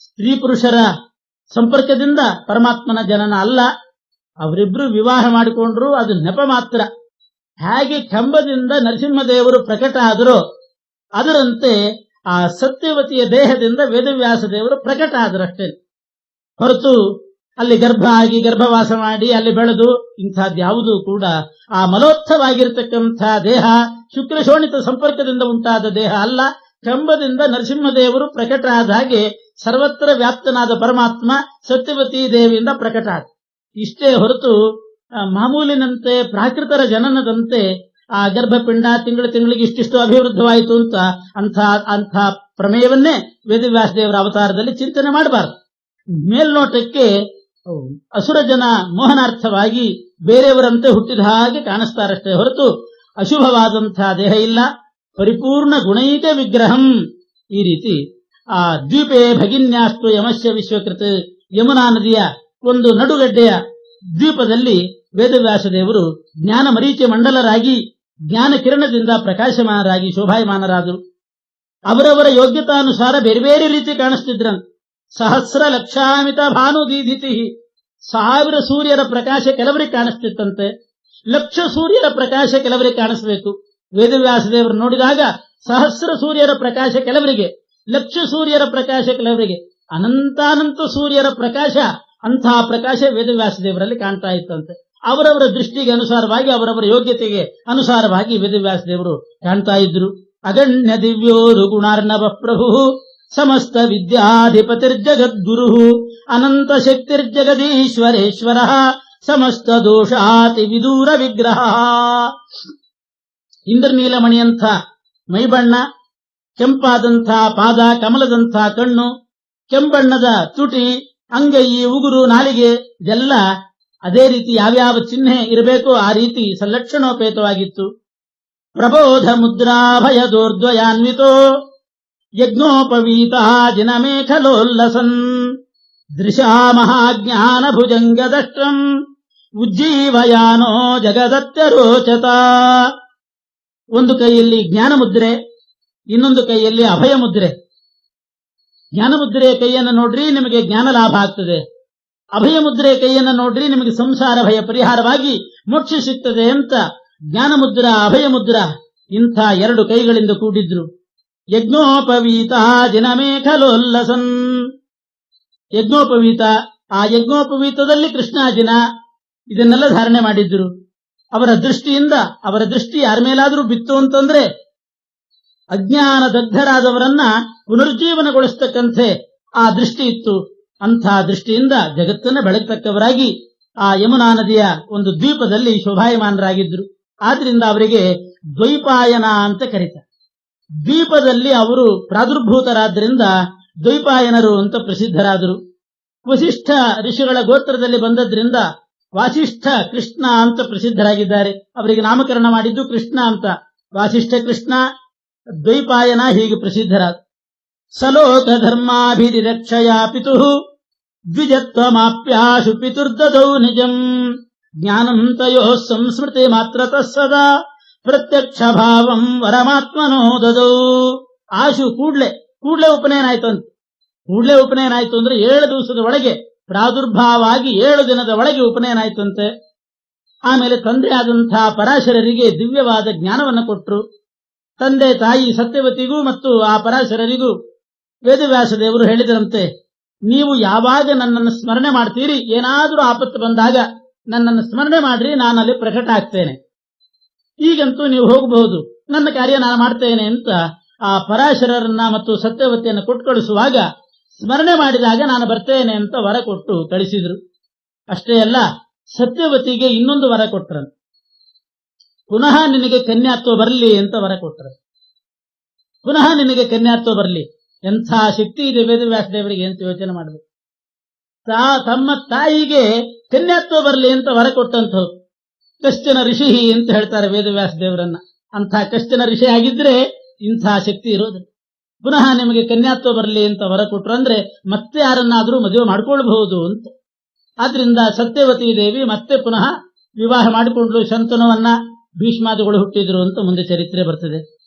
ಸ್ತ್ರೀ ಪುರುಷರ ಸಂಪರ್ಕದಿಂದ ಪರಮಾತ್ಮನ ಜನನ ಅಲ್ಲ. ಅವರಿಬ್ರು ವಿವಾಹ ಮಾಡಿಕೊಂಡ್ರು, ಅದು ನೆಪ ಮಾತ್ರ. ಹೇಗೆ ಕಂಬದಿಂದ ನರಸಿಂಹದೇವರು ಪ್ರಕಟ ಆದರು. ಅದರಂತೆ ಆ ಸತ್ಯವತಿಯ ದೇಹದಿಂದ ವೇದವ್ಯಾಸ ದೇವರು ಪ್ರಕಟ ಆದರಷ್ಟೇ ಹೊರತು ಅಲ್ಲಿ ಗರ್ಭ ಆಗಿ ಗರ್ಭವಾಸ ಮಾಡಿ ಅಲ್ಲಿ ಬೆಳೆದು ಇಂಥದ್ಯಾವುದೂ ಕೂಡ ಆ ಮಲೋತ್ಥವಾಗಿರತಕ್ಕಂಥ ದೇಹ ಶುಕ್ರ ಶೋಣಿತ ಸಂಪರ್ಕದಿಂದ ಉಂಟಾದ ದೇಹ ಅಲ್ಲ. ಕಂಬದಿಂದ ನರಸಿಂಹದೇವರು ಪ್ರಕಟ ಆದ ಹಾಗೆ ಸರ್ವತ್ರ ವ್ಯಾಪ್ತನಾದ ಪರಮಾತ್ಮ ಸತ್ಯವತಿ ದೇವಿಯಿಂದ ಪ್ರಕಟ ಆದ. ಇಷ್ಟೇ ಹೊರತು ಮಾಮೂಲಿನಂತೆ ಪ್ರಾಕೃತರ ಜನನದಂತೆ ಆ ಗರ್ಭಪಿಂಡ ತಿಂಗಳು ತಿಂಗಳಿಗೆ ಇಷ್ಟಿಷ್ಟು ಅಭಿವೃದ್ಧವಾಯಿತು ಅಂತ ಅಂಥ ಅಂಥ ಪ್ರಮೇಯವನ್ನೇ ವೇದವ್ಯಾಸ ದೇವರ ಅವತಾರದಲ್ಲಿ ಚಿಂತನೆ ಮಾಡಬಾರದು. ಮೇಲ್ನೋಟಕ್ಕೆ ಅಸುರ ಜನ ಮೋಹನಾರ್ಥವಾಗಿ ಬೇರೆಯವರಂತೆ ಹುಟ್ಟಿದ ಹಾಗೆ ಕಾಣಿಸ್ತಾರಷ್ಟೇ ಹೊರತು ಅಶುಭವಾದಂತಹ ದೇಹ ಇಲ್ಲ. ಪರಿಪೂರ್ಣ ಗುಣೈಕ ವಿಗ್ರಹಂ ಈ ರೀತಿ ಆ ದ್ವೀಪೆ ಭಗಿನ್ಯಾಸ್ತು ಯಮಸ್ಯ ವಿಶ್ವಕೃತ ಯಮುನಾ ನದಿಯ ಒಂದು ನಡುಗಡ್ಡೆಯ ದ್ವೀಪದಲ್ಲಿ ವೇದವ್ಯಾಸ ದೇವರು ಜ್ಞಾನ ಮರೀಚೆ ಮಂಡಲರಾಗಿ ಜ್ಞಾನ ಕಿರಣದಿಂದ ಪ್ರಕಾಶಮಾನರಾಗಿ ಶೋಭಾಯಮಾನರಾದರು. ಅವರವರ ಯೋಗ್ಯತಾನುಸಾರ ಬೇರೆ ಬೇರೆ ರೀತಿ ಕಾಣಿಸ್ತಿದ್ರಂತೆ ಸಹಸ್ರ ಲಕ್ಷಾಮಿತ ಭಾನು ದೀಧಿತಿ ಸಾವಿರ ಸೂರ್ಯರ ಪ್ರಕಾಶ ಕೆಲವರಿಗೆ ಕಾಣಿಸ್ತಿತ್ತಂತೆ. ಲಕ್ಷ ಸೂರ್ಯರ ಪ್ರಕಾಶ ಕೆಲವರಿಗೆ ಕಾಣಿಸಬೇಕು. ವೇದವ್ಯಾಸ ದೇವರು ನೋಡಿದಾಗ ಸಹಸ್ರ ಸೂರ್ಯರ ಪ್ರಕಾಶ ಕೆಲವರಿಗೆ ಲಕ್ಷ ಸೂರ್ಯರ ಪ್ರಕಾಶ ಕೆಲವರಿಗೆ. ಅನಂತಾನಂತ ಸೂರ್ಯರ ಪ್ರಕಾಶ, ಅಂತಹ ಪ್ರಕಾಶ ವೇದವ್ಯಾಸ ದೇವರಲ್ಲಿ ಕಾಣ್ತಾ ಇತ್ತಂತೆ. ಅವರವರ ದೃಷ್ಟಿಗೆ ಅನುಸಾರವಾಗಿ, ಅವರವರ ಯೋಗ್ಯತೆಗೆ ಅನುಸಾರವಾಗಿ ವೇದವ್ಯಾಸ ದೇವರು ಕಾಣ್ತಾ ಇದ್ರು. ಅಗಣ್ಯ ದಿವ್ಯೋರು ಗುಣಾರ್ಣವ ಪ್ರಭು, ಸಮಸ್ತ ವಿದ್ಯಾಧಿಪತಿರ್ಜಗದ್ಗುರು ಅನಂತ ಶಕ್ತಿರ್ಜಗದೀಶ್ವರೇಶ್ವರ, ಸಮಸ್ತ ದೋಷಾತಿ ವಿದೂರ ವಿಗ್ರಹ. ಇಂದ್ರನೀಲಮಣಿಯಂಥ ಮೈಬಣ್ಣ ಕೆಂಪಾದಂಥ ಪಾದ, ಕಮಲದಂಥ ಕಣ್ಣು, ಕೆಂಬಣ್ಣದ ತುಟಿ, ಅಂಗೈ, ಉಗುರು, ನಾಲಿಗೆ, ಇದೆಲ್ಲ ಅದೇ ರೀತಿ ಯಾವ್ಯಾವ ಚಿಹ್ನೆ ಇರಬೇಕೋ ಆ ರೀತಿ ಸಂಲಕ್ಷಣೋಪೇತವಾಗಿತ್ತು. ಪ್ರಬೋಧ ಮುದ್ರಾಭಯದೋರ್ದ್ವಯಾನ್ವಿತೋ ಯಜ್ಞೋಪವೀತ ಜಿನಮೇಖಲೋಲ್ಲಸನ್ ದೃಶಾ ಮಹಾಜ್ಞಾನ ಭುಜಂಗದಷ್ಟಂ ಉಜ್ಜೀವಯಾನೋ ಜಗದತ್ಯರೋಚತ. ಒಂದು ಕೈಯಲ್ಲಿ ಜ್ಞಾನ ಮುದ್ರೆ ಇನ್ನೊಂದು ಕೈಯಲ್ಲಿ ಅಭಯ ಮುದ್ರೆ. ಜ್ಞಾನ ಮುದ್ರೆಯ ಕೈಯನ್ನು ನೋಡ್ರಿ, ನಿಮಗೆ ಜ್ಞಾನ ಲಾಭ ಆಗ್ತದೆ. ಅಭಯ ಮುದ್ರೆಯ ಕೈಯನ್ನು ನೋಡ್ರಿ, ನಿಮಗೆ ಸಂಸಾರ ಭಯ ಪರಿಹಾರವಾಗಿ ಮೋಕ್ಷ ಸಿಗ್ತದೆ ಅಂತ. ಜ್ಞಾನ ಮುದ್ರ, ಅಭಯ ಮುದ್ರ, ಇಂಥ ಎರಡು ಕೈಗಳಿಂದ ಕೂಡಿದ್ರು. ಯಜ್ಞೋಪವೀತ ಜಿನಮೇಖಲೋಲ್ಲಸನ್ ಯಜ್ಞೋಪವೀತ, ಆ ಯಜ್ಞೋಪವೀತದಲ್ಲಿ ಕೃಷ್ಣಾಜಿನ ಇದನ್ನೆಲ್ಲ ಧಾರಣೆ ಮಾಡಿದ್ರು. ಅವರ ದೃಷ್ಟಿಯಿಂದ, ಅವರ ದೃಷ್ಟಿ ಯಾರ ಮೇಲಾದ್ರೂ ಬಿತ್ತು ಅಂತಂದ್ರೆ ಅಜ್ಞಾನ ದಗ್ಧರಾದವರನ್ನ ಆ ದೃಷ್ಟಿ ಇತ್ತು. ಅಂಥ ದೃಷ್ಟಿಯಿಂದ ಜಗತ್ತನ್ನ ಬೆಳಗ್ತಕ್ಕವರಾಗಿ ಆ ಯಮುನಾ ನದಿಯ ಒಂದು ದ್ವೀಪದಲ್ಲಿ ಶೋಭಾಯಮಾನರಾಗಿದ್ರು ಆದ್ರಿಂದ ಅವರಿಗೆ ದ್ವೈಪಾಯನ ಅಂತ ಕರೀತಾರೆ ದ್ವೀಪದಲ್ಲಿ ಅವರು ಪ್ರಾದುರ್ಭೂತರಾದ್ರಿಂದ ದ್ವೈಪಾಯನರು ಅಂತ ಪ್ರಸಿದ್ಧರಾದರು. ವಸಿಷ್ಠ ಋಷಿಗಳ ಗೋತ್ರದಲ್ಲಿ ಬಂದದ್ರಿಂದ ವಾಸಿಷ್ಠ ಕೃಷ್ಣ ಅಂತ ಪ್ರಸಿದ್ಧರಾಗಿದ್ದಾರೆ. ಅವರಿಗೆ ನಾಮಕರಣ ಮಾಡಿದ್ದು ಕೃಷ್ಣ ಅಂತ. ವಾಸಿಷ್ಠ ಕೃಷ್ಣ ದ್ವೈಪಾಯನ ಹೀಗೆ ಪ್ರಸಿದ್ಧರಾದ ಸಲೋಕ ಧರ್ಮಾಭಿರಕ್ಷಯ ಪಿತು ದ್ವಿಜತ್ವಮಾಪ್ಯಾಶು ಪಿತುರ್ದದೌ ನಿಜಂ. ಜ್ಞಾನಂ ತಯೋ ಸಂಸ್ಮೃತಿ ಮಾತ್ರ ಸದಾ ಪ್ರತ್ಯಕ್ಷ ಭಾವಂ ವರಮಾತ್ಮನೋ ದದೌ. ಆಶು ಕೂಡ್ಲೆ ಕೂಡ್ಲೆ ಉಪನಯನ ಆಯ್ತು ಅಂತ. ಕೂಡ್ಲೆ ಉಪನಯನ ಆಯ್ತು ಅಂದ್ರೆ ಏಳು ದಿವಸದ ಒಳಗೆ ಪ್ರಾದುರ್ಭಾವ ಆಗಿ ಏಳು ದಿನದ ಒಳಗೆ ಉಪನಯನ ಆಯ್ತಂತೆ ಆಮೇಲೆ ತಂದೆ ಆದಂತಹ ಪರಾಶರರಿಗೆ ದಿವ್ಯವಾದ ಜ್ಞಾನವನ್ನು ಕೊಟ್ಟರು ತಂದೆ ತಾಯಿ ಸತ್ಯವತಿಗೂ ಮತ್ತು ಆ ಪರಾಶರರಿಗೂ ವೇದವ್ಯಾಸ ದೇವರು ಹೇಳಿದರಂತೆ, ನೀವು ಯಾವಾಗ ನನ್ನನ್ನು ಸ್ಮರಣೆ ಮಾಡ್ತೀರಿ, ಏನಾದರೂ ಆಪತ್ತು ಬಂದಾಗ ನನ್ನನ್ನು ಸ್ಮರಣೆ ಮಾಡ್ರಿ ನಾನು ಅಲ್ಲಿ ಪ್ರಕಟ ಆಗ್ತೇನೆ ಈಗಂತೂ ನೀವು ಹೋಗಬಹುದು. ನನ್ನ ಕಾರ್ಯ ನಾನು ಮಾಡ್ತೇನೆ ಅಂತ ಆ ಪರಾಶರರನ್ನ ಮತ್ತು ಸತ್ಯವತಿಯನ್ನು ಕೊಟ್ಟು ಸ್ಮರಣೆ ಮಾಡಿದಾಗ ನಾನು ಬರ್ತೇನೆ ಅಂತ ವರ ಕೊಟ್ಟು ಕಳಿಸಿದ್ರು. ಅಷ್ಟೇ ಅಲ್ಲ, ಸತ್ಯವತಿಗೆ ಇನ್ನೊಂದು ವರ ಕೊಟ್ರನ್ ಪುನಃ ನಿನಗೆ ಕನ್ಯಾತ್ವ ಬರಲಿ ಅಂತ ವರ ಕೊಟ್ಟರು. ಪುನಃ ನಿನಗೆ ಕನ್ಯಾತ್ವ ಬರಲಿ. ಎಂಥ ಶಕ್ತಿ ಇದೆ ವೇದವ್ಯಾಸ ದೇವರಿಗೆ ಅಂತ ಯೋಚನೆ ಮಾಡಬೇಕು ತಾ ತಮ್ಮ ತಾಯಿಗೆ ಕನ್ಯಾತ್ವ ಬರಲಿ ಅಂತ ವರ ಕೊಟ್ಟಂಥವ್ರು. ಕಷ್ಟನ ಋಷಿ ಅಂತ ಹೇಳ್ತಾರೆ ವೇದವ್ಯಾಸ ದೇವರನ್ನ. ಅಂಥ ಕಷ್ಟನ ಋಷಿ ಆಗಿದ್ರೆ ಇಂಥ ಶಕ್ತಿ ಇರೋದು. ಪುನಃ ನಿಮಗೆ ಕನ್ಯಾತ್ವ ಬರಲಿ ಅಂತ ವರ ಕೊಟ್ರು ಅಂದ್ರೆ ಮತ್ತೆ ಯಾರನ್ನಾದರೂ ಮದುವೆ ಮಾಡ್ಕೊಳ್ಬಹುದು ಅಂತ. ಆದ್ರಿಂದ ಸತ್ಯವತಿ ದೇವಿ ಮತ್ತೆ ಪುನಃ ವಿವಾಹ ಮಾಡಿಕೊಂಡ್ಲು ಶಂತನುವನ್ನ. ಭೀಷ್ಮಾದಿಗಳು ಹುಟ್ಟಿದ್ರು ಅಂತ ಮುಂದೆ ಚರಿತ್ರೆ ಬರ್ತದೆ.